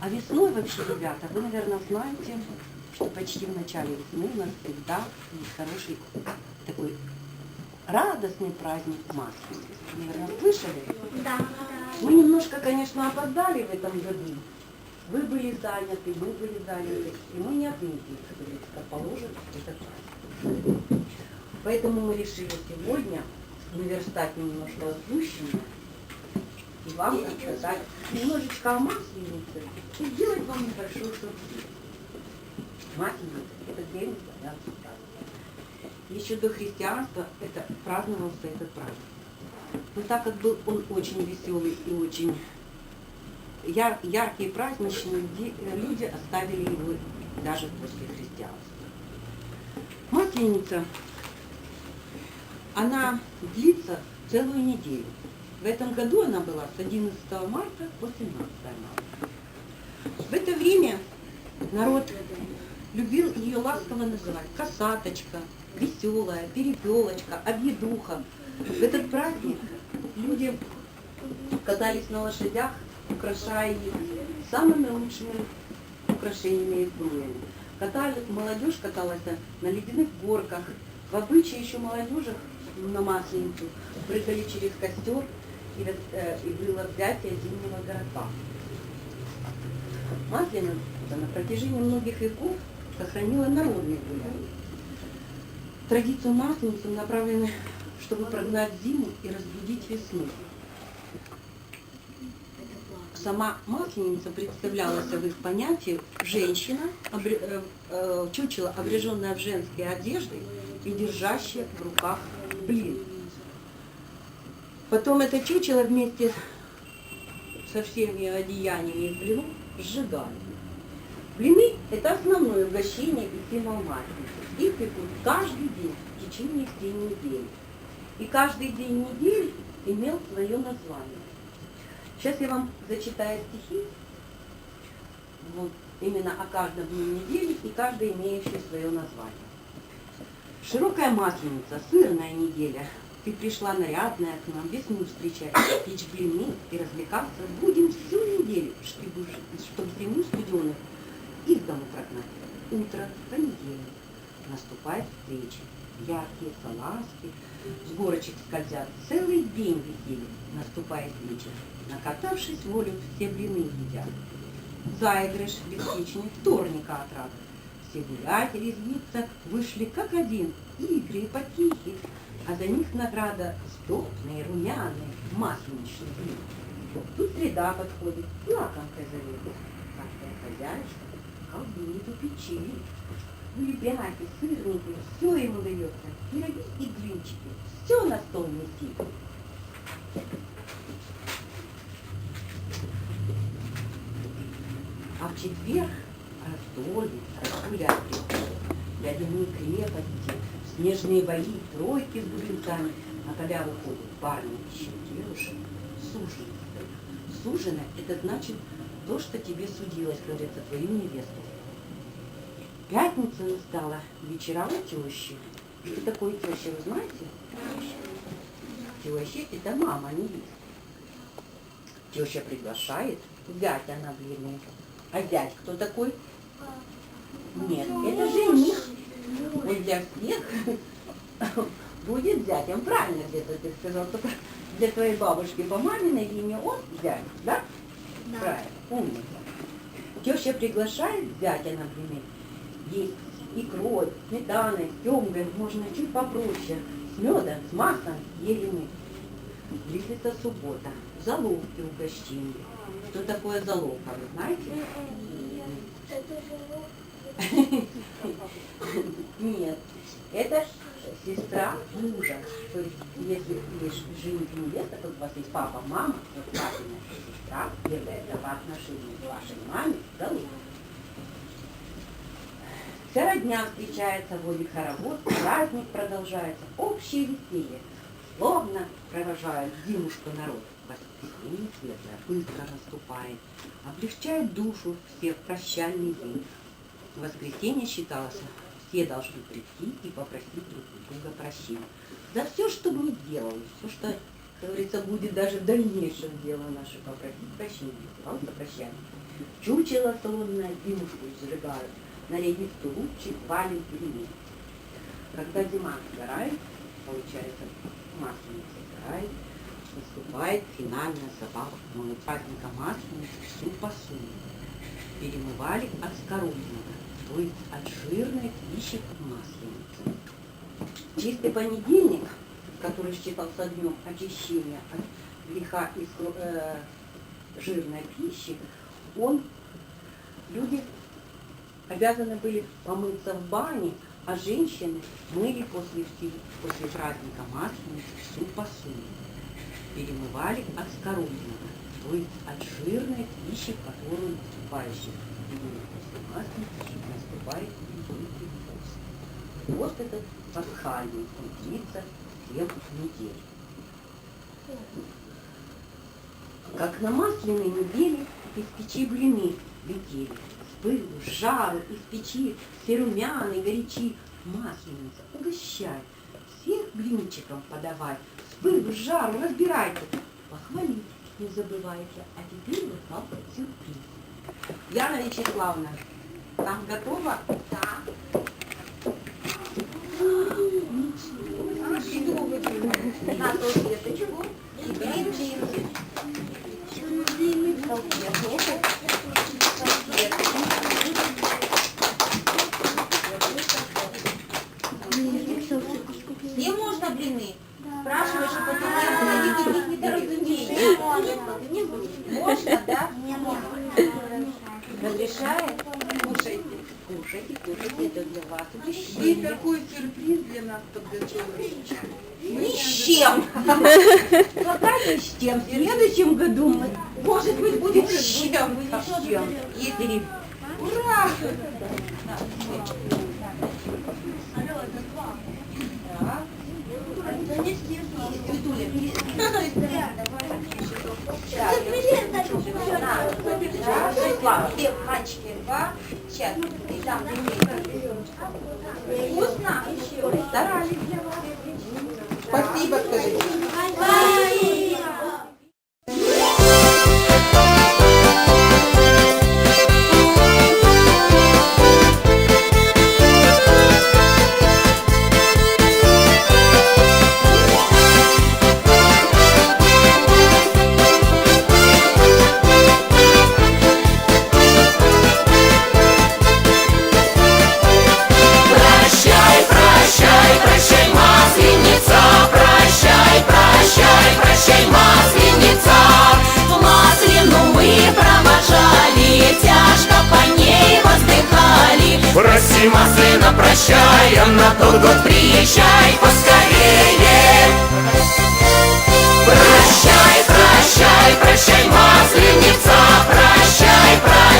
А весной вообще, ребята, вы, наверное, знаете, что почти в начале весны у нас всегда есть хороший такой радостный праздник Масленицы. Наверное, слышали? Да. Мы немножко, конечно, опоздали в этом году. Вы были заняты, мы были заняты, и мы не отметили, как говорится, как положено этот праздник. Поэтому мы решили сегодня наверстать немножко упущенное и вам рассказать немножечко о Масленице и сделать вам небольшой сюрприз. Масленица – это день славянский праздник. Еще до христианства это праздновался этот праздник. Но так как был он очень веселый и очень яр, праздничный, де- э, люди оставили его даже после христианства. Масленица, она длится целую неделю. В этом году она была с 11 марта по 17 марта. В это время народ любил ее ласково называть косаточка, веселая, перепелочка, объедуха. В этот праздник люди катались на лошадях, украшая их самыми лучшими украшениями и сбруями. Катали, молодежь каталась на ледяных горках. В обычае еще молодежи на Масленицу прыгали через костер и, э, и было взятие зимнего городка. Масленица на протяжении многих веков сохранила народные гуляния. Традицию Масленицы направлены, чтобы прогнать зиму и разбудить весну. Сама Масленица представлялась в их понятии женщина, обре- э, э, чучело, обреженная в женской одежды и держащая в руках блин. Потом это чучело вместе со всеми одеяниями из блинов сжигали. Блины – это основное угощение и символ Масленицы. Их пекут каждый день в течение всей недели. И каждый день недели имел свое название. Сейчас я вам зачитаю стихи вот, именно о каждом дне недели и каждый имеющий свое название. Широкая масленица, сырная неделя. Ты пришла нарядная к нам, весну встречать, печь блины и развлекаться. Будем всю неделю, чтобы, чтобы зиму студеных из дома прогнать. Утро, понедельник. Наступает встреча. Яркие салазки, с горочек скользят. Целый день висели. Наступает вечер. Накатавшись волю, все блины едят. Заигрыш беспечный вторника отрад. Все из лица вышли как один, игры и потихи, а за них награда стопные, румяные, масленичные блин. Тут среда подходит, лакомкой зовет. Каждая хозяйка колдует у печи. Ребята, сырники, все ему дается, пироги и блинчики, все на стол неси. А в четверг раздолье, разгуляли, ледяные крепости, снежные бои, тройки с бубенцами, а когда выходят парни ищут девушек, сужены. Сужено – это значит то, что тебе судилось, говорится, твою невесту. Пятница настала, вечера у тещи. Что такое теща, вы знаете? Теща – это мама, не есть. Теща приглашает, зять она блины. А зять кто такой? Нет, это жених. Он для всех будет зятем. Правильно где-то ты сказал. Только для твоей бабушки по маминой линии он зять, да? Да. Правильно, умница. Теща приглашает зятя на блины. Есть икрой, сметаной, семгой, можно чуть попроще. С медом, с маслом ели Близится суббота. Заловки угощения. Что такое заловка, вы знаете? Нет, это сестра мужа. То есть, если есть жених невеста, то у вас есть папа, мама, вот папина сестра является по отношению к вашей маме залог. Вся родня встречается, водит хоровод, праздник продолжается, общее веселье. Словно провожает зимушку народ. Воскресенье светлое быстро наступает, облегчает душу всех прощальный день. Воскресенье считалось, все должны прийти и попросить друг друга прощения. За все, что мы делали, все, что как говорится, будет даже в дальнейшем дело наше попросить прощения. Пожалуйста, прощайте. Чучело соломенное дымку сжигают, на ревисту лучик валит блины. Когда зима сгорает, получается, масленица сгорает, наступает финальная забава нового праздника масленицы всю посуду. Перемывали от скоромного, то есть от жирной пищи масленицы. Чистый понедельник, который считался днем очищения от греха и э, жирной пищи, он, люди обязаны были помыться в бане, а женщины мыли после, после праздника Масленицы всю посуду. Перемывали от скоромного, то есть от жирной пищи, которую наступающий день после Масленицы наступает Великий пост. Вот этот пасхальный, он длится хлеб недели. Как на масляной неделе из печи блины летели. С жару из печи, все румяные, горячи. Масленица, угощай, всех блинчиком подавай. С пылу, с жару разбирайте. Похвалить не забывайте. А теперь вот вам сюрприз. Яна Вячеславовна, там готова? Да. Можно блины? Спрашиваешь, а потом я никаких недоразумений. Можно, да? Разрешает? Кушайте, кушайте, кушайте, это для вас. И какой сюрприз для нас подготовили. Ни с чем. Пока не с тем. В следующем году мы, может быть, будет с чем. С чем. Если... Ура! Да, Слава, где мальчики два, сейчас, и там Маслин, Маслина, прощай, он на тот год приезжай поскорее. Прощай, прощай, прощай, Масленица, прощай, прощай.